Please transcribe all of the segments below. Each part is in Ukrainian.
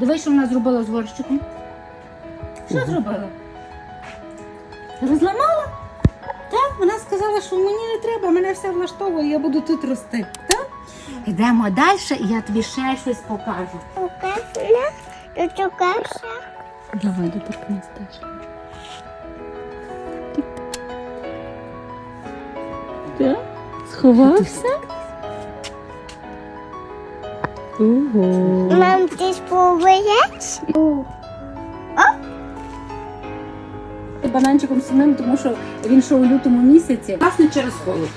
Дивись, що вона зробила з горщиком. Що зробила? Розламала? Так, вона сказала, що мені не треба, мене все влаштовує, я буду тут рости. Так? Йдемо далі, і я тобі ще щось покажу. Давай доторкнись теж. Так? Сховався? Ого. Мам, ти спробуєш? Бананчиком сумним, тому що він ще у лютому місяці. Власне, через холод.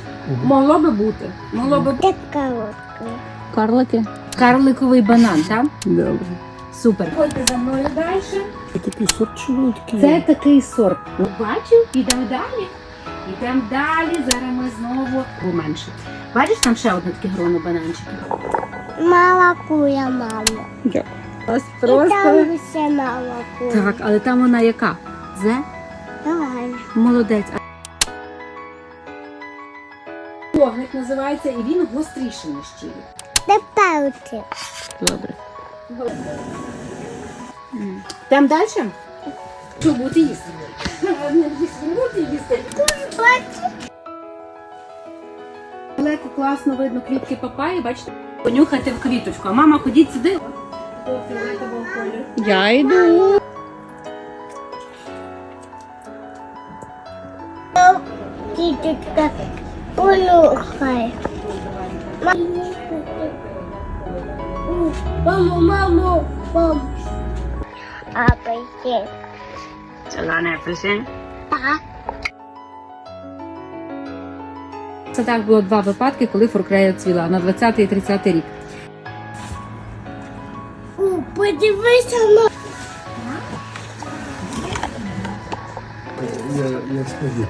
Могло би бути. Могло би Ти коротка. Карлики. Карликовий банан, так? Добре. Супер. Ходьте за мною далі. Це такий сорт такий? Це такий сорт. Бачив? Ідемо далі. Ідемо далі. Зараз ми знову поменше. Бачиш, там ще одне таке гроно бананчиків. Мала куя, мама. Дякую. Ось І там ще мала. Так, але там вона яка? Зе? Давай. Молодець. Вогник називається, і він гостріший, ніж чилі. Тепер. Добре. Там далі? Що бути їсти. Далеко класно видно квітки папаї, бачите? Понюхати в квіточку. А мама, ходіть сюди. Я йду. Діточка, понюхай. Мамо, мамо, мамо. Апельсин. Зелений апельсин. Так. Це так було два випадки, коли форкрея цвіла на 20 і 30 рік. О, подивися на Я, я скажу.